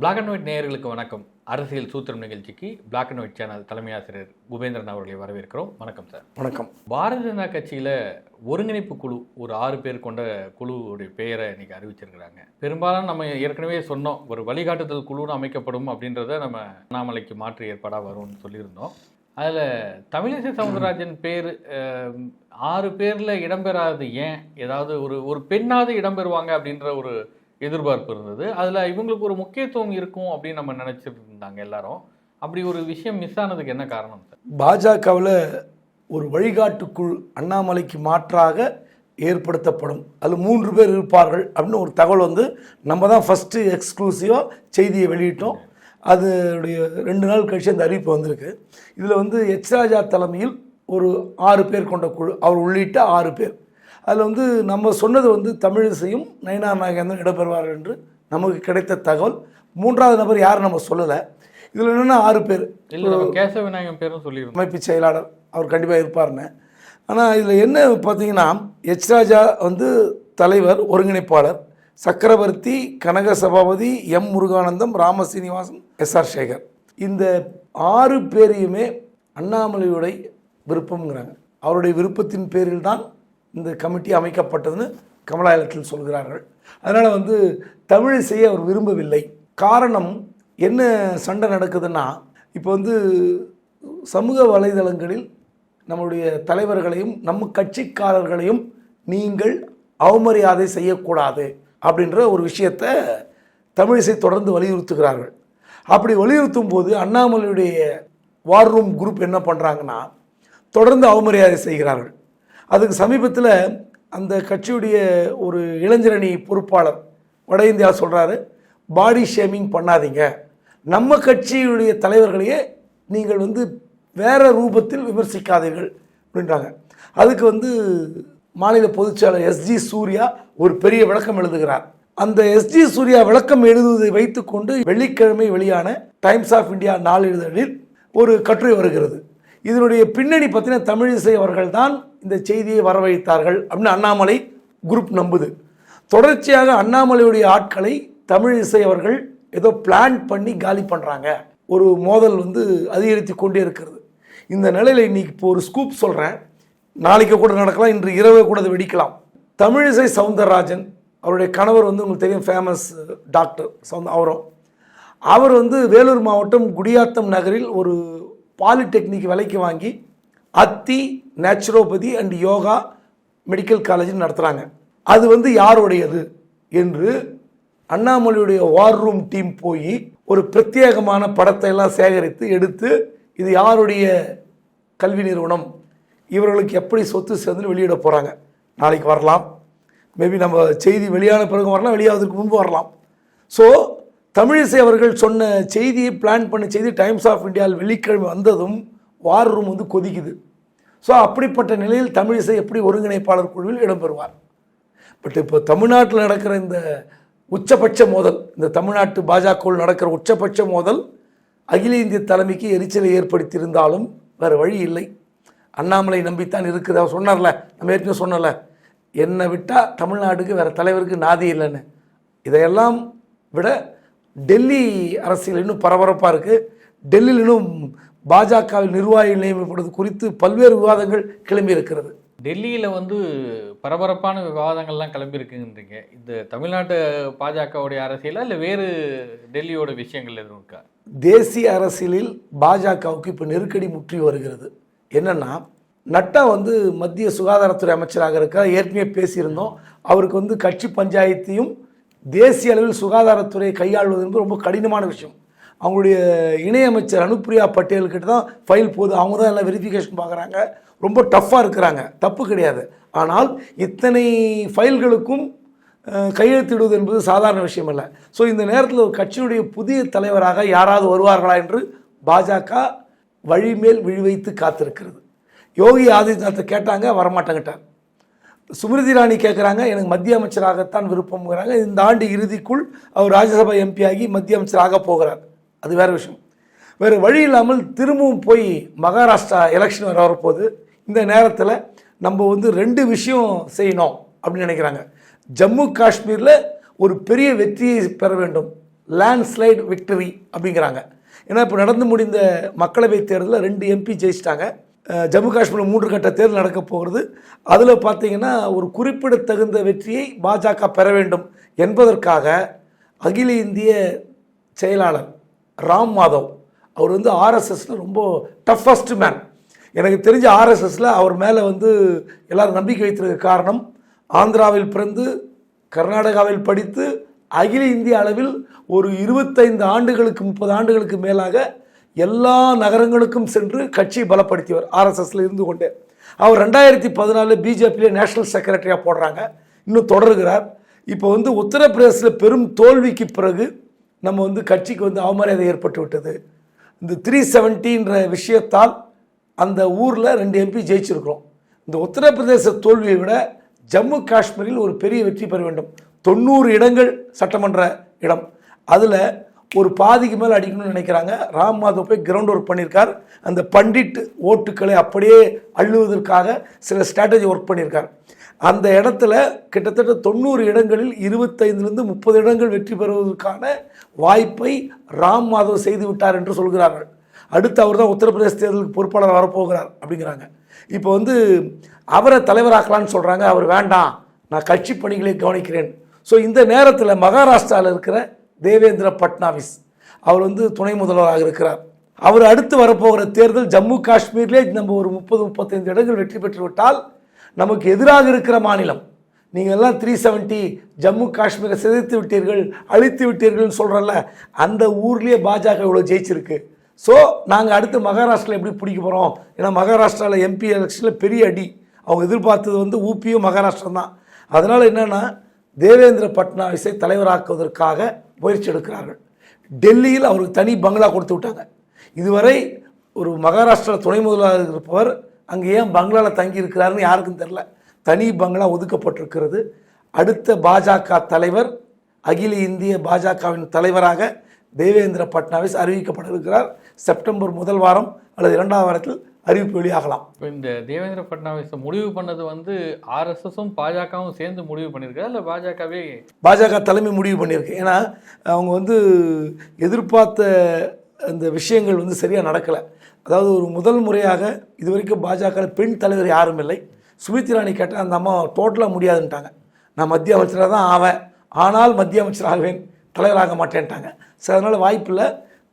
Black and white நேயர்களுக்கு வணக்கம். அரசியல் சூத்திரம் நிகழ்ச்சிக்கு பிளாக் அண்ட் ஒயிட் சேனல் தலைமை ஆசிரியர் குபேந்திரன் அவர்களை வரவேற்கிறோம். வணக்கம் சார். வணக்கம். பாரதிய ஜனதா கட்சியில் ஒருங்கிணைப்பு குழு ஒரு ஆறு பேர் கொண்ட குழுவுடைய பெயரை இன்னைக்கு அறிவிச்சிருக்கிறாங்க. பெரும்பாலும் நம்ம ஏற்கனவே சொன்னோம் ஒரு வழிகாட்டுதல் குழுன்னு அமைக்கப்படும் அப்படின்றத நம்ம அண்ணாமலைக்கு மாற்று ஏற்பாடாக வரும்னு சொல்லியிருந்தோம். அதில் தமிழிசை சவுந்தரராஜன் பேர் ஆறு பேரில் இடம்பெறாதது ஏன்? ஏதாவது ஒரு ஒரு பெண்ணாவது இடம்பெறுவாங்க அப்படின்ற ஒரு எதிர்பார்ப்பு இருந்தது. அதில் இவங்களுக்கு ஒரு முக்கியத்துவம் இருக்கும் அப்படின்னு நம்ம நினச்சிட்டு இருந்தாங்க எல்லாரும். அப்படி ஒரு விஷயம் மிஸ் ஆனதுக்கு என்ன காரணம் சார் பாஜகவில் ஒரு வழிகாட்டுக்குள் அண்ணாமலைக்கு மாற்றாக ஏற்படுத்தப்படும். அதில் மூன்று பேர் இருப்பார்கள் அப்படின்னு ஒரு தகவல் வந்து நம்ம தான் ஃபஸ்ட்டு எக்ஸ்க்ளூசிவாக செய்தியை வெளியிட்டோம். அதனுடைய ரெண்டு நாள் கழிச்சு அந்த அறிவிப்பு வந்திருக்கு. இதில் வந்து எச் ராஜா தலைமையில் ஒரு ஆறு பேர் கொண்ட குழு அவர் உள்ளிட்ட ஆறு பேர். அதில் வந்து நம்ம சொன்னது வந்து தமிழிசையும் நயனார் நாகேந்திரன் இடம்பெறுவார்கள் என்று நமக்கு கிடைத்த தகவல். மூன்றாவது நபர் யாரும் நம்ம சொல்லலை. இதில் என்னென்னா ஆறு பேர். கேசவ விநாயகம் பேரும் சொல்லியிருந்தோம். அமைப்பு செயலாளர் அவர் கண்டிப்பாக இருப்பார்னு. ஆனால் இதில் என்ன பார்த்தீங்கன்னா எச் ராஜா வந்து தலைவர் ஒருங்கிணைப்பாளர் Chakravarthy Kanaka Sabapathy M Muruganandam Ramasrinivasan S R Sekar. இந்த ஆறு பேரையுமே அண்ணாமலையுடைய விருப்பம்ங்கிறாங்க. அவருடைய விருப்பத்தின் பேரில் தான் இந்த கமிட்டி அமைக்கப்பட்டதுன்னு கமலாலயத்தில் சொல்கிறார்கள். அதனால் வந்து தமிழிசையை அவர் விரும்பவில்லை. காரணம் என்ன சண்டை நடக்குதுன்னா இப்போ வந்து சமூக வலைதளங்களில் நம்முடைய தலைவர்களையும் நம்ம கட்சிக்காரர்களையும் நீங்கள் அவமரியாதை செய்யக்கூடாது அப்படின்ற ஒரு விஷயத்தை தமிழிசை தொடர்ந்து வலியுறுத்துகிறார்கள். அப்படி வலியுறுத்தும் போது அண்ணாமலையுடைய வார் ரூம் குரூப் என்ன பண்ணுறாங்கன்னா தொடர்ந்து அவமரியாதை செய்கிறார்கள். அதுக்கு சமீபத்தில் அந்த கட்சியுடைய ஒரு இளைஞரணி பொறுப்பாளர் வட இந்தியா சொல்கிறாரு பாடி ஷேமிங் பண்ணாதீங்க. நம்ம கட்சியுடைய தலைவர்களையே நீங்கள் வந்து வேறு ரூபத்தில் விமர்சிக்காதீர்கள். அப்படின்றாங்க. அதுக்கு வந்து மாநில பொதுச்செயலர் எஸ்ஜி சூர்யா ஒரு பெரிய விளக்கம் எழுதுகிறார். அந்த எஸ்ஜி சூர்யா விளக்கம் எழுதுவதை வைத்துக்கொண்டு வெள்ளிக்கிழமை வெளியான டைம்ஸ் ஆஃப் இந்தியா நாளிதழில் ஒரு கட்டுரை வருகிறது. இதனுடைய பின்னணி பற்றின தமிழிசை அவர்கள் தான் இந்த செய்தியை வரவழைத்தார்கள் அப்படின்னு அண்ணாமலை குரூப் நம்புது. தொடர்ச்சியாக அண்ணாமலையுடைய ஆட்களை தமிழிசை அவர்கள் ஏதோ பிளான் பண்ணி காலி பண்ணுறாங்க ஒரு மோதல் வந்து அதிகரித்து கொண்டே இருக்கிறது. இந்த நிலையில் இன்னைக்கு இப்போ ஒரு ஸ்கூப் சொல்கிறேன் நாளைக்கு கூட நடக்கலாம் இன்று இரவே கூட அது வெடிக்கலாம். தமிழிசை சவுந்தரராஜன் அவருடைய கணவர் வந்து உங்களுக்கு தெரியும் ஃபேமஸ் டாக்டர் சவுந்த அவரும். அவர் வந்து வேலூர் மாவட்டம் குடியாத்தம் நகரில் ஒரு பாலிடெக்னிக் விலைக்கு வாங்கி அத்தி naturopathy and yoga medical college நடத்துகிறாங்க அது வந்து யாருடையது? என்று அண்ணாமலையுடைய வார் ரூம் டீம் போய் ஒரு பிரத்யேகமான படத்தை எல்லாம் சேகரித்து எடுத்து இது யாருடைய கல்வி நிறுவனம்? இவர்களுக்கு எப்படி சொத்து சேர்ந்து வெளியிட போகிறாங்க நாளைக்கு வரலாம். மேபி நம்ம செய்தி வெளியான பிறகு வரலாம் வெளியாவதற்கு முன்பு வரலாம். ஸோ தமிழிசை அவர்கள் சொன்ன செய்தியை பிளான் பண்ண செய்தி டைம்ஸ் ஆஃப் இந்தியாவில் வெள்ளிக்கிழமை வந்ததும் வார் ரூம் வந்து கொதிக்குது. ஸோ அப்படிப்பட்ட நிலையில் தமிழிசை எப்படி ஒருங்கிணைப்பாளர் குழுவில் இடம்பெறுவார்? பட் இப்போ தமிழ்நாட்டில் நடக்கிற இந்த உச்சபட்ச மோதல் இந்த தமிழ்நாட்டு பாஜகவில் நடக்கிற உச்சபட்ச மோதல் அகில இந்திய தலைமைக்கு எரிச்சலை ஏற்படுத்தியிருந்தாலும் வேறு வழி இல்லை. அண்ணாமலை நம்பித்தான் இருக்குது. அவர் சொன்னார்ல நம்ம ஏற்கனவே சொன்னல என்னை விட்டால் தமிழ்நாட்டுக்கு வேறு தலைவருக்கு நாதி இல்லைன்னு. இதையெல்லாம் விட டெல்லி அரசியல் இன்னும் பரபரப்பாக இருக்குது டெல்லியில் இன்னும் பாஜகவில் நிர்வாகிகள் நியமிப்பது குறித்து பல்வேறு விவாதங்கள் கிளம்பி இருக்கிறது டெல்லியில் வந்து பரபரப்பான விவாதங்கள்லாம் கிளம்பியிருக்குன்றீங்க இந்த தமிழ்நாட்டு பாஜகவுடைய அரசியலா இல்லை வேறு டெல்லியோட விஷயங்கள் எதுவும் இருக்கா? தேசிய அரசியலில் பாஜகவுக்கு இப்போ நெருக்கடி முற்றி வருகிறது. என்னன்னா நட்டா வந்து மத்திய சுகாதாரத்துறை அமைச்சராக இருக்கார் ஏற்கனவே பேசியிருந்தோம். அவருக்கு வந்து கட்சி பஞ்சாயத்தையும் தேசிய அளவில் சுகாதாரத்துறையை கையாள்வது என்பது ரொம்ப கடினமான விஷயம். அவங்களுடைய இணையமைச்சர் அனுப்பிரியா பட்டேல்கிட்ட தான் ஃபைல் போகுது அவங்க தான் எல்லாம் வெரிஃபிகேஷன் பார்க்குறாங்க. ரொம்ப டஃப்பாக இருக்கிறாங்க. தப்பு கிடையாது. ஆனால் இத்தனை ஃபைல்களுக்கும் கையெழுத்திடுவது என்பது சாதாரண விஷயம் அல்ல. ஸோ இந்த நேரத்தில் ஒரு கட்சியினுடைய புதிய தலைவராக யாராவது வருவார்களா என்று பாஜக வழிமேல் விழிவைத்து காத்திருக்கிறது. யோகி ஆதித்யநாத்தை கேட்டாங்க வரமாட்டேங்கிட்டார் சுமிருதி ராணி கேட்குறாங்க எனக்கு மத்திய அமைச்சராகத்தான் விருப்பம்ங்கிறாங்க. இந்த ஆண்டு இறுதிக்குள் அவர் ராஜ்யசபா எம்பி ஆகி மத்திய அமைச்சராக போகிறார். அது வேறு விஷயம். வேறு வழி இல்லாமல் திரும்பவும் போய் மகாராஷ்டிரா எலெக்ஷன் வர வரப்போகுது. இந்த நேரத்தில் நம்ம வந்து ரெண்டு விஷயம் செய்யணும் அப்படின்னு நினைக்கிறாங்க. ஜம்மு காஷ்மீரில் ஒரு பெரிய வெற்றியை பெற வேண்டும். லேண்ட்ஸ்லைட் விக்டரி அப்படிங்கிறாங்க. ஏன்னா இப்போ நடந்து முடிந்த மக்களவைத் தேர்தலில் ரெண்டு எம்பி ஜெயிச்சிட்டாங்க. ஜம்மு காஷ்மீரில் மூன்று கட்ட தேர்தல் நடக்க போகிறது அதில் பார்த்தீங்கன்னா ஒரு குறிப்பிடத்தகுந்த வெற்றியை பாஜக பெற வேண்டும் என்பதற்காக அகில இந்திய செயலாளர் ராம் மாதவ். அவர் வந்து ஆர்எஸ்எஸ்ல ரொம்ப டஃபஸ்ட் மேன் எனக்கு தெரிஞ்ச ஆர்எஸ்எஸ்ல அவர் மேலே வந்து எல்லாரும் நம்பிக்கை வைத்திருக்க காரணம் ஆந்திராவில் பிறந்து கர்நாடகாவில் படித்து அகில இந்திய அளவில் ஒரு இருபத்தைந்து ஆண்டுகளுக்கு முப்பது ஆண்டுகளுக்கு மேலாக எல்லா நகரங்களுக்கும் சென்று கட்சியை பலப்படுத்தியவர் ஆர்எஸ்எஸ்ல இருந்து கொண்டே. அவர் ரெண்டாயிரத்தி பதினாலில் பிஜேபியிலே நேஷனல் செக்ரட்டரியாக போடுறாங்க. இன்னும் தொடர்கிறார். இப்போ வந்து உத்தரப்பிரதேசத்தில் பெரும் தோல்விக்கு பிறகு நம்ம வந்து கட்சிக்கு வந்து அவமரியாதை ஏற்பட்டு விட்டது. இந்த த்ரீ செவன்ட்டின்ற விஷயத்தால் அந்த ஊரில் ரெண்டு எம்பி ஜெயிச்சிருக்கிறோம். இந்த உத்தரப்பிரதேச தோல்வியை விட ஜம்மு காஷ்மீரில் ஒரு பெரிய வெற்றி பெற வேண்டும். தொண்ணூறு இடங்கள் சட்டமன்ற இடம். அதில் ஒரு பாதிக்கு மேலே அடிக்கணும்னு நினைக்கிறாங்க. ராம் மாதவ் போய் கிரவுண்ட் ஒர்க் பண்ணியிருக்கார். அந்த பண்டிட் ஓட்டுக்களை அப்படியே அள்ளுவதற்காக சில ஸ்ட்ராட்டஜி ஒர்க் பண்ணியிருக்கார். அந்த இடத்துல கிட்டத்தட்ட தொண்ணூறு இடங்களில் இருபத்தைந்துலேருந்து முப்பது இடங்கள் வெற்றி பெறுவதற்கான வாய்ப்பை ராம் மாதவ் செய்து விட்டார் என்று சொல்கிறார்கள். அடுத்து அவர் தான் உத்தரப்பிரதேச தேர்தலுக்கு பொறுப்பாளர் வரப்போகிறார் அப்படிங்கிறாங்க. இப்போ வந்து அவரை தலைவராக்கலான்னு சொல்கிறாங்க அவர் வேண்டாம். நான் கட்சி பணிகளை கவனிக்கிறேன். ஸோ இந்த நேரத்தில் மகாராஷ்டிராவில் இருக்கிற தேவேந்திர பட்னாவிஸ் அவர் வந்து துணை முதல்வராக இருக்கிறார். அவர் அடுத்து வரப்போகிற தேர்தல் ஜம்மு காஷ்மீர்லேயே நம்ம ஒரு முப்பது முப்பத்தைந்து இடங்கள் வெற்றி பெற்று விட்டால் நமக்கு எதிராக இருக்கிற மாநிலம். நீங்கள் எல்லாம் த்ரீ செவன்ட்டி ஜம்மு காஷ்மீரை சிதைத்து விட்டீர்கள் அழித்து விட்டீர்கள்னு சொல்கிறல்ல அந்த ஊர்லேயே பாஜக இவ்வளோ ஜெயிச்சிருக்கு. ஸோ நாங்கள் அடுத்து மகாராஷ்டிராவில் எப்படி பிடிக்க போகிறோம் ஏன்னா மகாராஷ்டிராவில் எம்பி எலெக்ஷனில் பெரிய அடி. அவங்க எதிர்பார்த்தது வந்து ஊபியும் மகாராஷ்டிரம் தான். அதனால் என்னென்னா தேவேந்திர பட்னாவிஸை தலைவராக்குவதற்காக முயற்சி எடுக்கிறார்கள். டெல்லியில் அவருக்கு தனி பங்களா கொடுத்து விட்டாங்க. இதுவரை ஒரு மகாராஷ்டிரா துணை முதல்வராக இருப்பவர் அங்கே ஏன் பங்களாவில் தங்கி இருக்கிறாருன்னு யாருக்கும் தெரில. தனி பங்களா ஒதுக்கப்பட்டிருக்கிறது. அடுத்த பாஜக தலைவர் அகில இந்திய பாஜகவின் தலைவராக தேவேந்திர பட்னாவிஸ் அறிவிக்கப்பட இருக்கிறார் செப்டம்பர் முதல் வாரம் அல்லது இரண்டாவது வாரத்தில் அறிவிப்பு வெளியாகலாம். இப்போ இந்த தேவேந்திர பட்னாவிஸ் முடிவு பண்ணது வந்து ஆர்எஸ்எஸும் பாஜகவும் சேர்ந்து முடிவு பண்ணியிருக்கா? இல்லை பாஜகவே பாஜக தலைமை முடிவு பண்ணியிருக்கு. ஏன்னா அவங்க வந்து எதிர்பார்த்த அந்த விஷயங்கள் வந்து சரியாக நடக்கலை. அதாவது ஒரு முதல் முறையாக இது வரைக்கும் பாஜக பெண் தலைவர் யாரும் இல்லை. சுமித் இராணி கேட்டால் அந்த அம்மா டோட்டலாக முடியாதுன்ட்டாங்க. நான் மத்திய அமைச்சராக தான் ஆவேன் ஆனால் மத்திய அமைச்சர் ஆவேன் தலைவராக மாட்டேன்ட்டாங்க. ஸோ அதனால் வாய்ப்பில்லை.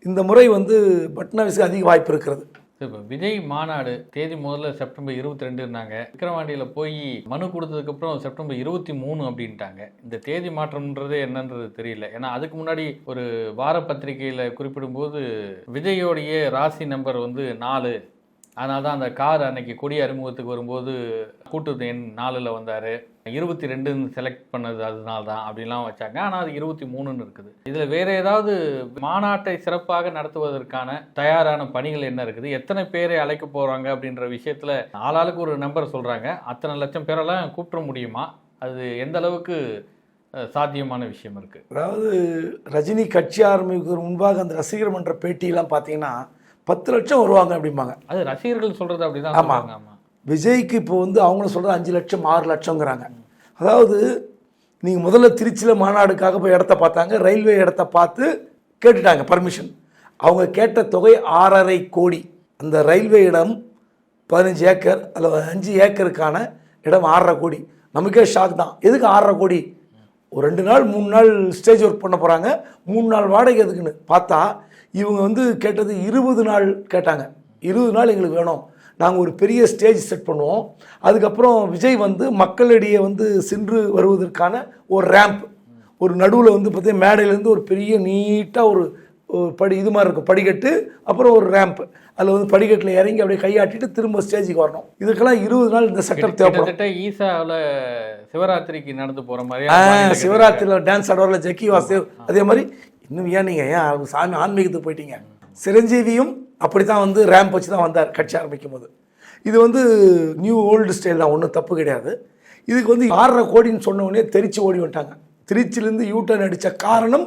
இந்த முறை வந்து பட்னாவிஸுக்கு அதிக வாய்ப்பு இருக்கிறது. இப்போ விஜய் மாநாடு தேதி முதல்ல செப்டம்பர் இருபத்தி ரெண்டு இருந்தாங்க விக்கிரவாண்டியில் போய் மனு கொடுத்ததுக்கப்புறம் செப்டம்பர் இருபத்தி மூணு அப்படின்ட்டாங்க. இந்த தேதி மாற்றம்ன்றது என்னன்றது தெரியல. ஏன்னா அதுக்கு முன்னாடி ஒரு வார பத்திரிகையில் குறிப்பிடும்போது விஜயோடைய ராசி நம்பர் வந்து நாலு. அதனால தான் அந்த கார் அன்னைக்கு கொடி அறிமுகத்துக்கு வரும்போது கூட்டு எண் நாலில் வந்தார். இருபத்தி ரெண்டுன்னு செலக்ட் பண்ணது அதனால தான் அப்படிலாம் வச்சாங்க. ஆனால் அது இருபத்தி மூணுன்னு இருக்குது. இதில் வேறு ஏதாவது மாநாட்டை சிறப்பாக நடத்துவதற்கான தயாரான பணிகள் என்ன இருக்குது? எத்தனை பேரை அழைக்க போகிறாங்க அப்படின்ற விஷயத்தில் ஆளாளுக்கு ஒரு நம்பர் சொல்கிறாங்க அத்தனை லட்சம் பேரெல்லாம் கூப்பிட முடியுமா? அது எந்த அளவுக்கு சாத்தியமான விஷயம் இருக்குது அதாவது ரஜினி கட்சி ஆரம்பிக்கிறதுக்கு முன்பாக அந்த ரசிகர் மன்ற பேட்டியெல்லாம் பார்த்தீங்கன்னா பத்து லட்சம் வருவாங்க அப்படிம்பாங்க. அது ரசிகர்கள் சொல்கிறது அப்படி தான் ஆமாம் விஜய்க்கு இப்போ வந்து அவங்களும் சொல்கிறது அஞ்சு லட்சம் ஆறு லட்சங்கிறாங்க. அதாவது நீங்கள் முதல்ல திருச்சியில் மாநாடுக்காக போய் இடத்த பார்த்தாங்க ரயில்வே இடத்த பார்த்து கேட்டுட்டாங்க பர்மிஷன் அவங்க கேட்ட தொகை ஆறரை கோடி. அந்த ரயில்வே இடம் பதினஞ்சு ஏக்கர் அதில் அஞ்சு ஏக்கருக்கான இடம் ஆறரை கோடி. நமக்கே ஷாக் தான். எதுக்கு ஆறரை கோடி? ஒரு ரெண்டு நாள் மூணு நாள் ஸ்டேஜ் ஒர்க் பண்ண போகிறாங்க மூணு நாள் வாடகை எதுக்குன்னு. பார்த்தா இவங்க வந்து கேட்டது இருபது நாள் கேட்டாங்க. இருபது நாள் எங்களுக்கு வேணும். நாங்கள் ஒரு பெரிய ஸ்டேஜ் செட் பண்ணுவோம். அதுக்கப்புறம் விஜய் வந்து மக்களிடையே வந்து சென்று வருவதற்கான ஒரு ரேம்ப் ஒரு நடுவில் வந்து பார்த்தீங்கன்னா மேடையிலேருந்து ஒரு பெரிய நீட்டாக ஒரு படி இது மாதிரி இருக்கும். படிக்கட்டு அப்புறம் ஒரு ரேம்ப் அதில் வந்து படிக்கட்டில் இறங்கி அப்படியே கையாட்டிட்டு திரும்ப ஸ்டேஜுக்கு வரணும். இதுக்கெல்லாம் இருபது நாள் இந்த செட்டப் தேவைப்படும். ஈசாவில் சிவராத்திரிக்கு நடந்து போகிற மாதிரி சிவராத்திரியில் டான்ஸ் ஆடுவார்ல ஜக்கி வாசுதேவ் அதே மாதிரி இன்னும் ஏன் நீங்கள் ஏன் அவங்க சாமி ஆன்மீகத்துக்கு போயிட்டீங்க? சிரஞ்சீவியும் அப்படி தான் வந்து ரேம்ப் வச்சு தான் வந்தார் கட்சி ஆரம்பிக்கும் போது இது வந்து நியூ ஓல்டு ஸ்டைல் தான் ஒன்றும் தப்பு கிடையாது. இதுக்கு வந்து ஆறரை கோடின்னு சொன்ன உடனே தெரிச்சு ஓடி வந்துட்டாங்க. திருச்சியிலேருந்து யூட்டர்ன் அடித்த காரணம்?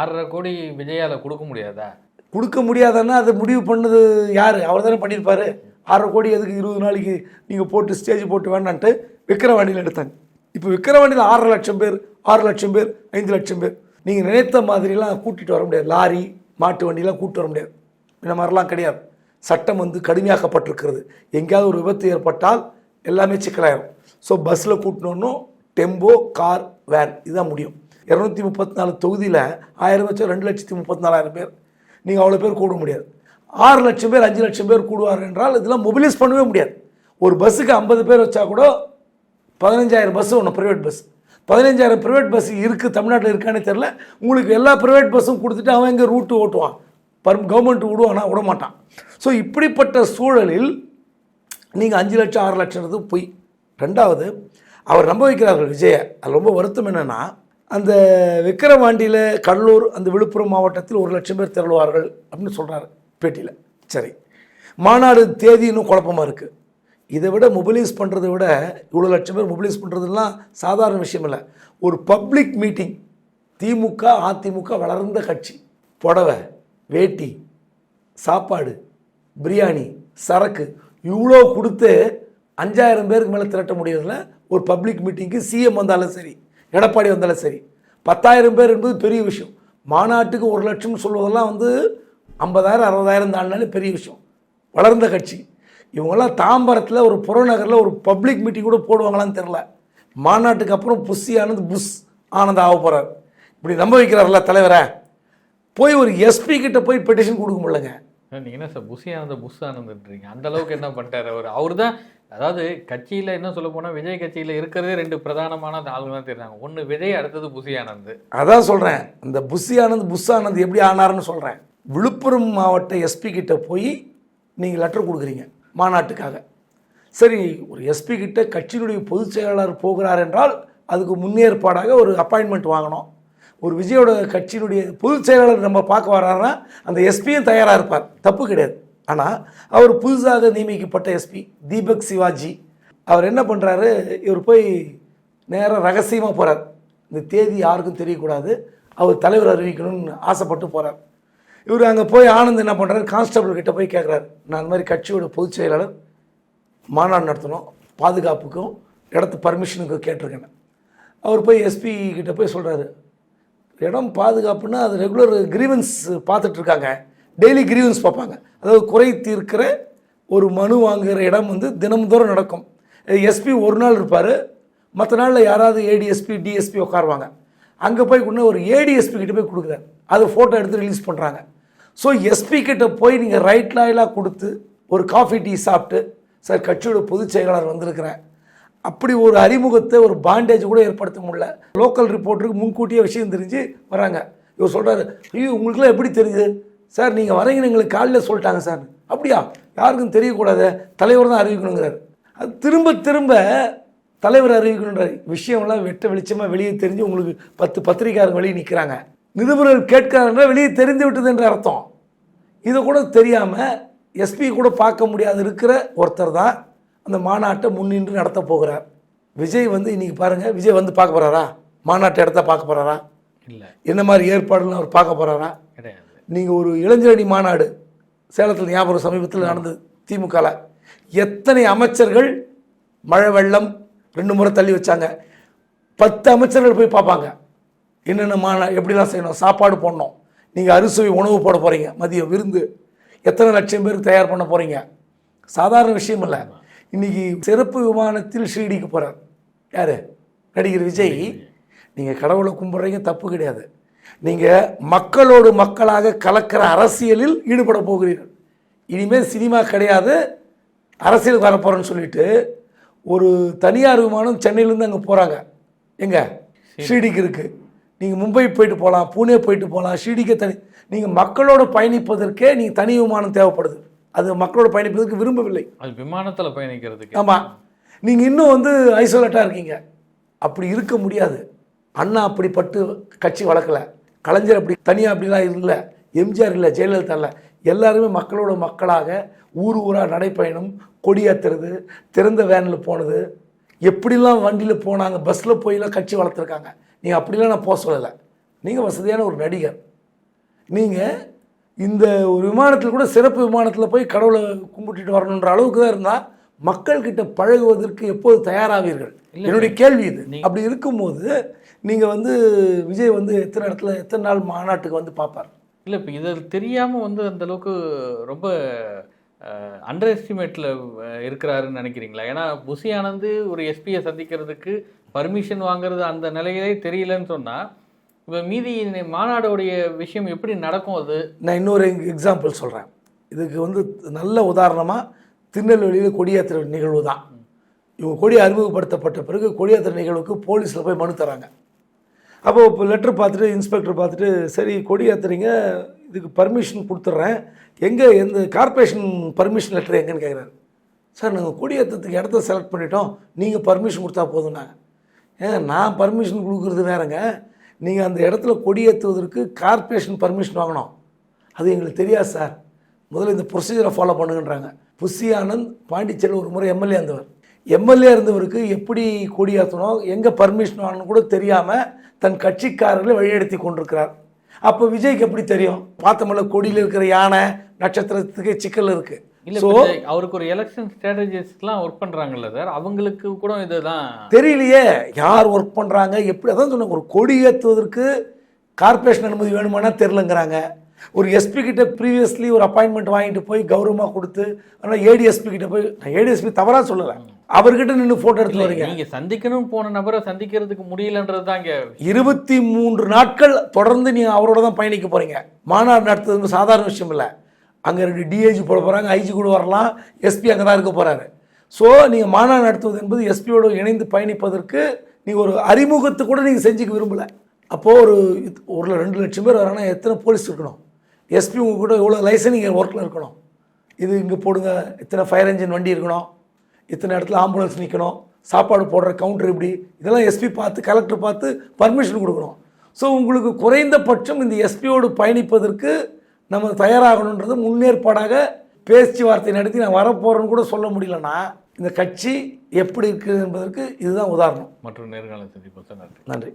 ஆறரை கோடி விஜயால கொடுக்க முடியாதா? கொடுக்க முடியாதுன்னா அதை முடிவு பண்ணது யார்? அவர் தானே பண்ணியிருப்பாரு. ஆறரை கோடி எதுக்கு இருபது நாளைக்கு நீங்கள் போட்டு ஸ்டேஜ் போட்டு வேண்டான்ட்டு விக்கிரவாண்டியில் எடுத்தாங்க. இப்போ விக்கிரவாண்டியில் ஆறரை லட்சம் பேர் ஆறு லட்சம் பேர் ஐந்து லட்சம் பேர். நீங்கள் நினைத்த மாதிரிலாம் கூட்டிகிட்டு வர முடியாது. லாரி மாட்டு வண்டிலாம் கூப்பிட்டு வர முடியாது. இந்த மாதிரிலாம் கிடையாது. சட்டம் வந்து கடுமையாக்கப்பட்டிருக்கிறது. எங்கேயாவது ஒரு விபத்து ஏற்பட்டால் எல்லாமே சிக்கலாயிரும். ஸோ பஸ்ஸில் கூட்டினோன்னும் டெம்போ கார் வேன் இதுதான் முடியும். இரநூத்தி முப்பத்தி நாலு தொகுதியில் ஆயிரம் லட்சம் ரெண்டு லட்சத்தி முப்பத்தி நாலாயிரம் பேர். நீங்கள் அவ்வளோ பேர் கூட முடியாது. ஆறு லட்சம் பேர் அஞ்சு லட்சம் பேர் கூடுவார் என்றால் இதெல்லாம் மொபிலைஸ் பண்ணவே முடியாது. ஒரு பஸ்ஸுக்கு ஐம்பது பேர் வச்சா கூட பதினஞ்சாயிரம் பஸ்ஸு ஒன்று ப்ரைவேட் பஸ் பதினஞ்சாயிரம் ப்ரைவேட் பஸ் இருக்குது தமிழ்நாட்டில் இருக்கானே தெரில உங்களுக்கு எல்லா ப்ரைவேட் பஸ்ஸும் கொடுத்துட்டு அவன் எங்கே ரூட்டு ஓட்டுவான். பர் கவர்மெண்ட் விடுவானா? விட மாட்டான் ஸோ இப்படிப்பட்ட சூழலில் நீங்கள் அஞ்சு லட்சம் ஆறு லட்சம்ன்றது பொய் ரெண்டாவது அவர் நம்ப வைக்கிறார்கள் விஜய. அது ரொம்ப வருத்தம் என்னென்னா அந்த விக்கிரவாண்டியில் கடலூர் அந்த விழுப்புரம் மாவட்டத்தில் ஒரு லட்சம் பேர் திரளுவார்கள் அப்படின்னு சொல்கிறாரு பேட்டியில். சரி. மாநாடு தேதி இன்னும் குழப்பமாக இருக்குது இதை விட மொபிலைஸ் பண்ணுறதை விட இவ்வளோ லட்சம் பேர் மொபிலைஸ் பண்ணுறதுலாம் சாதாரண விஷயம் இல்லை. ஒரு பப்ளிக் மீட்டிங் திமுக அதிமுக வளர்ந்த கட்சி. புடவை வேட்டி சாப்பாடு பிரியாணி சரக்கு இவ்வளோ கொடுத்து அஞ்சாயிரம் பேருக்கு மேலே திரட்ட முடியறதுல ஒரு பப்ளிக் மீட்டிங்க்கு சிஎம் வந்தாலும் சரி எடப்பாடி வந்தாலும் சரி பத்தாயிரம் பேர் என்பது பெரிய விஷயம். மாநாட்டுக்கு ஒரு லட்சம் சொல்வதெல்லாம் வந்து ஐம்பதாயிரம் அறுபதாயிரம் தாண்டினாலே பெரிய விஷயம். வளர்ந்த கட்சி. இவங்கெல்லாம் தாம்பரத்தில் ஒரு புறநகரில் ஒரு பப்ளிக் மீட்டிங் கூட போடுவாங்களான்னு தெரில மாநாட்டுக்கு அப்புறம் புஷி ஆனந்த் புஷ் ஆனந்த் ஆக போகிறார் இப்படி நம்ப வைக்கிறார்ல தலைவரை. போய் ஒரு எஸ்பி கிட்ட போய் பெட்டிஷன் கொடுக்க முடியலங்க நீங்க என்ன சார் புஷி ஆனந்த புஷ் ஆனந்தன்றீங்க? அந்த அளவுக்கு என்ன பண்ணிட்டாரு அவர்? அவர் தான் அதாவது கட்சியில என்ன சொல்ல போனா விஜய் கட்சியில இருக்கிறதே ரெண்டு பிரதானமான ஆளுங்க தான் தெரியுறாங்க. ஒன்னு விஜய் அடுத்தது புஷி ஆனந்த். அதான் சொல்கிறேன் இந்த புஷி ஆனந்த் புஷ் ஆனந்த் எப்படி ஆனார்னு சொல்கிறேன் விழுப்புரம் மாவட்ட எஸ்பி கிட்ட போய் நீங்கள் லெட்டர் கொடுக்குறீங்க. மாநாட்டுக்காக. சரி ஒரு எஸ்பி கிட்ட கட்சியினுடைய பொதுச் செயலாளர் போகிறார் என்றால் அதுக்கு முன்னேற்பாடாக ஒரு அப்பாயின்மெண்ட் வாங்கணும். ஒரு விஜயோட கட்சியினுடைய பொதுச் செயலாளர் நம்ம பார்க்க வர்றாருன்னா அந்த எஸ்பியும் தயாராக இருப்பார். தப்பு கிடையாது. ஆனால் அவர் புதுசாக நியமிக்கப்பட்ட எஸ்பி தீபக் சிவாஜி அவர் என்ன பண்ணுறாரு இவர் போய் நேராக ரகசியமாக போகிறார் இந்த தேதி யாருக்கும் தெரியக்கூடாது. அவர் தலைவர் அறிவிக்கணும்னு ஆசைப்பட்டு போகிறார் இவர் அங்கே போய் ஆனந்த் என்ன பண்ணுறாரு கான்ஸ்டபிள் கிட்ட போய் கேட்குறாரு நான் அந்த மாதிரி கட்சியோட பொதுச் செயலாளர் மாநாடு நடத்தணும் பாதுகாப்புக்கும் இடத்து பர்மிஷனுக்கு கேட்டிருக்கேன். அவர் போய் எஸ்பி கிட்டே போய் சொல்கிறாரு இடம் பாதுகாப்புன்னா அது ரெகுலர் கிரீவன்ஸ் பார்த்துட்ருக்காங்க டெய்லி கிரீவன்ஸ் பார்ப்பாங்க. அதாவது குறை தீர்க்கிற ஒரு மனு வாங்குகிற இடம் வந்து தினம்தோறும் நடக்கும். எஸ்பி ஒரு நாள் இருப்பார். மற்ற நாளில் யாராவது ஏடிஎஸ்பி டிஎஸ்பி உட்காருவாங்க. அங்கே போய் கொண்டு ஒரு ஏடிஎஸ்பி கிட்டே போய் கொடுக்குறாரு. அதை ஃபோட்டோ எடுத்து ரிலீஸ் பண்ணுறாங்க ஸோ எஸ்பி கிட்ட போய் நீங்கள் ரைட் லாயிலாக கொடுத்து ஒரு காஃபி டீ சாப்பிட்டு சார் கட்சியோட பொதுச் செயலாளர் வந்திருக்கிறேன் அப்படி ஒரு அறிமுகத்தை ஒரு பாண்டேஜ் கூட ஏற்படுத்த முடியல. லோக்கல் ரிப்போர்ட்டருக்கு முன்கூட்டியே விஷயம் தெரிஞ்சு வராங்க. இவர் சொல்கிறாரு ஐயோ உங்களுக்குலாம் எப்படி தெரியுது? சார் நீங்கள் வரீங்கன்னு எங்களுக்கு காலையில் சொல்லிட்டாங்க சார் அப்படியா? யாருக்கும் தெரியக்கூடாது. தலைவர் தான் அறிவிக்கணுங்கிறார். அது திரும்ப திரும்ப தலைவர் அறிவிக்கணுன்ற விஷயம்லாம் வெட்ட வெளிச்சமாக வெளியே தெரிஞ்சு உங்களுக்கு பத்து பத்திரிகையாளர் வெளியே நிற்கிறாங்க நிருபர்கள் கேட்கிறாங்க வெளியே தெரிந்து விட்டது என்ற அர்த்தம். இதை கூட தெரியாமல் எஸ்பி கூட பார்க்க முடியாது இருக்கிற ஒருத்தர் தான் அந்த மாநாட்டை முன்னின்று நடத்த போகிறார். விஜய் வந்து இன்னைக்கு பாருங்கள் விஜய் வந்து பார்க்க போகிறாரா மாநாட்டை இடத்த பார்க்க போகிறாரா இல்ல. என்ன மாதிரி ஏற்பாடுன்னு அவர் பார்க்க போகிறாரா கிடையாது. நீங்கள் ஒரு இளைஞரணி மாநாடு சேலத்தில் ஞாபகம் சமீபத்தில் நடந்தது திமுகவில் எத்தனை அமைச்சர்கள் மழை வெள்ளம் ரெண்டு முறை தள்ளி வச்சாங்க. பத்து அமைச்சர்கள் போய் பார்ப்பாங்க. என்னென்ன மாநா எப்படிலாம் செய்யணும்? சாப்பாடு போடணும். நீங்கள் அறுசுவை உணவு போட போகிறீங்க மதியம் விருந்து. எத்தனை லட்சம் பேருக்கு தயார் பண்ண போகிறீங்க சாதாரண விஷயம் இல்லை. இன்னைக்கு சிறப்பு விமானத்தில் ஷீரடிக்கு போகிறார் யார்? நடிகர் விஜய். நீங்கள் கடவுளை கும்பிட்றீங்க தப்பு கிடையாது. நீங்கள் மக்களோடு மக்களாக கலக்கிற அரசியலில் ஈடுபட போகிறீர்கள். இனிமேல் சினிமா கிடையாது. அரசியலுக்கு வரப்போகிறேன்னு சொல்லிட்டு ஒரு தனியார் விமானம் சென்னையிலேருந்து அங்கே போகிறாங்க எங்கே? ஷீரடிக்கு இருக்குது நீங்கள் மும்பை போயிட்டு போகலாம் பூனே போயிட்டு போகலாம் ஷீரடிக்கே தனி நீங்கள் மக்களோட பயணிப்பதற்கே நீங்கள் தனி விமானம் தேவைப்படுது. அது மக்களோட பயணிப்பதற்கு விரும்பவில்லை. அது விமானத்துல பயணிக்கிறதுக்கு. ஆமாம் நீங்கள் இன்னும் வந்து ஐசோலேட்டாக இருக்கீங்க. அப்படி இருக்க முடியாது. அண்ணா அப்படிப்பட்டு கட்சி வளர்க்கல கலைஞர் அப்படி தனியாக அப்படிலாம் இல்லை. எம்ஜிஆர் இல்லை ஜெயலலிதா இல்லை. எல்லாருமே மக்களோட மக்களாக ஊர் ஊராக நடைப்பயணம் கொடியேற்றுறது திறந்த வேனில் போனது. எப்படிலாம் வண்டியில் போனாங்க பஸ்ஸில் போயெல்லாம் கட்சி வளர்த்துருக்காங்க. நீங்கள் அப்படிலாம் நான் போக சொல்லலை. நீங்கள் வசதியான ஒரு நடிகர். நீங்கள் இந்த ஒரு விமானத்தில் கூட சிறப்பு விமானத்தில் போய் கடவுளை கும்பிட்டுட்டு வரணுன்ற அளவுக்கு தான் இருந்தால் மக்கள்கிட்ட பழகுவதற்கு எப்போது தயாராவீர்கள்? என்னுடைய கேள்வி இது. அப்படி இருக்கும்போது நீங்கள் வந்து விஜய் வந்து எத்தனை இடத்துல எத்தனை நாள் மாநாட்டுக்கு வந்து பார்ப்பார்? இல்லை இப்போ இது தெரியாமல் வந்து அந்த அளவுக்கு ரொம்ப அண்டர் எஸ்டிமேட்டில் இருக்கிறாருன்னு நினைக்கிறீங்களா? ஏன்னா புசி ஆனந்த் ஒரு எஸ்பியை சந்திக்கிறதுக்கு பர்மிஷன் வாங்குறது அந்த நிலையிலே தெரியலன்னு சொன்னால் இப்போ மீதி மாநாடோடைய விஷயம் எப்படி நடக்கும் அது? நான் இன்னொரு எக்ஸாம்பிள் சொல்கிறேன் இதுக்கு வந்து நல்ல உதாரணமாக திருநெல்வேலியில் கொடியாத்திரை நிகழ்வு தான் இவங்க கொடி அறிமுகப்படுத்தப்பட்ட பிறகு கொடியாத்திரை நிகழ்வுக்கு போலீஸில் போய் மனு தராங்க. அப்போது இப்போ லெட்டர் பார்த்துட்டு இன்ஸ்பெக்டர் பார்த்துட்டு சரி கொடியாத்திரைங்க இதுக்கு பர்மிஷன் கொடுத்துட்றேன். எங்கே எந்த கார்ப்பரேஷன் பர்மிஷன் லெட்டர் எங்கேன்னு கேட்குறாரு. சார் நாங்கள் குடியேற்றத்துக்கு இடத்த செலக்ட் பண்ணிட்டோம். நீங்கள் பர்மிஷன் கொடுத்தா போதும்னாங்க ஏங்க நான் பர்மிஷன் கொடுக்குறது வேறங்க. நீங்கள் அந்த இடத்துல கொடியேற்றுவதற்கு கார்பரேஷன் கார்ப்பரேஷன் பர்மிஷன் வாங்கணும். அது எங்களுக்கு தெரியாது சார். முதல்ல இந்த ப்ரொசீஜரை ஃபாலோ பண்ணுங்கன்றாங்க. புஷி ஆனந்த் பாண்டிச்சேரியில் ஒரு முறை எம்எல்ஏ இருந்தவர். எம்எல்ஏ இருந்தவருக்கு எப்படி கொடியேற்றணும் எங்கே பர்மிஷன் வாங்கணும் கூட தெரியாமல் தன் கட்சிக்காரர்களை வழிநடத்தி கொண்டிருக்கிறார். அப்போ விஜய்க்கு எப்படி தெரியும்? பார்த்தோம்ல கொடியில் இருக்கிற யானை நட்சத்திரத்துக்கு சிக்கல் இருக்குது இல்லை ஸோ அவருக்கு ஒரு எலெக்ஷன் ஸ்ட்ராட்டஜிஸ்ட்லாம் ஒர்க் பண்ணுறாங்கல்ல சார் அவங்களுக்கு கூட இதுதான். தெரியலையே யார் ஒர்க் பண்ணுறாங்க எப்படி அதான் சொன்னேன் ஒரு கொடி ஏற்றுவதற்கு கார்ப்பரேஷன் அனுமதி வேணுமானா தெரிலங்கிறாங்க ஒரு எஸ்பி கிட்ட ப்ரீவியஸ்லி ஒரு அப்பாயின்மெண்ட் வாங்கிட்டு போய் கௌரவமாக கொடுத்து ஆனால் ஏடிஎஸ்பி கிட்ட போய் நான் ஏடிஎஸ்பி தவறாக சொல்லலை. அவர்கிட்ட நின்று ஃபோட்டோ எடுத்து வரீங்க. நீங்க சந்திக்கணும் போன நபரை சந்திக்கிறதுக்கு முடியலன்றது தான் இங்க இருபத்தி மூன்று நாட்கள் தொடர்ந்து நீங்கள் அவரோட தான் பயணிக்க போகிறீங்க மாநாடு நடத்துறது சாதாரண விஷயம் இல்லை. அங்கே ரெண்டு டிஏஜி போட போகிறாங்க ஐஜி கூட வரலாம் எஸ்பி அங்கே தான் இருக்க போகிறாரு ஸோ நீங்கள் மாநாடு நடத்துவது என்பது எஸ்பியோடு இணைந்து பயணிப்பதற்கு நீங்கள் ஒரு அறிமுகத்தை கூட நீங்கள் செஞ்சுக்க விரும்பலை. அப்போது ஒரு ஒரு ரெண்டு லட்சம் பேர் வராங்கன்னா எத்தனை போலீஸ் இருக்கணும்? எஸ்பி உங்க கூட எவ்வளோ லைசனிங் ஒர்க்கில் இருக்கணும்? இது இங்கே போடுங்க இத்தனை ஃபயர் என்ஜின் வண்டி இருக்கணும்? இத்தனை இடத்துல ஆம்புலன்ஸ் நிற்கணும் சாப்பாடு போடுற கவுண்டர் இப்படி இதெல்லாம் எஸ்பி பார்த்து கலெக்டர் பார்த்து பர்மிஷன் கொடுக்கணும். ஸோ உங்களுக்கு குறைந்தபட்சம் இந்த எஸ்பியோடு பயணிப்பதற்கு நம்ம தயாராகணுன்றது முன்னேற்பாடாக பேச்சுவார்த்தை நடத்தி நான் வரப்போகிறேன்னு கூட சொல்ல முடியலன்னா இந்த கட்சி எப்படி இருக்குது என்பதற்கு இதுதான் உதாரணம். மற்றும் நேர்காணல் சந்திப்போம் சார் நன்றி நன்றி.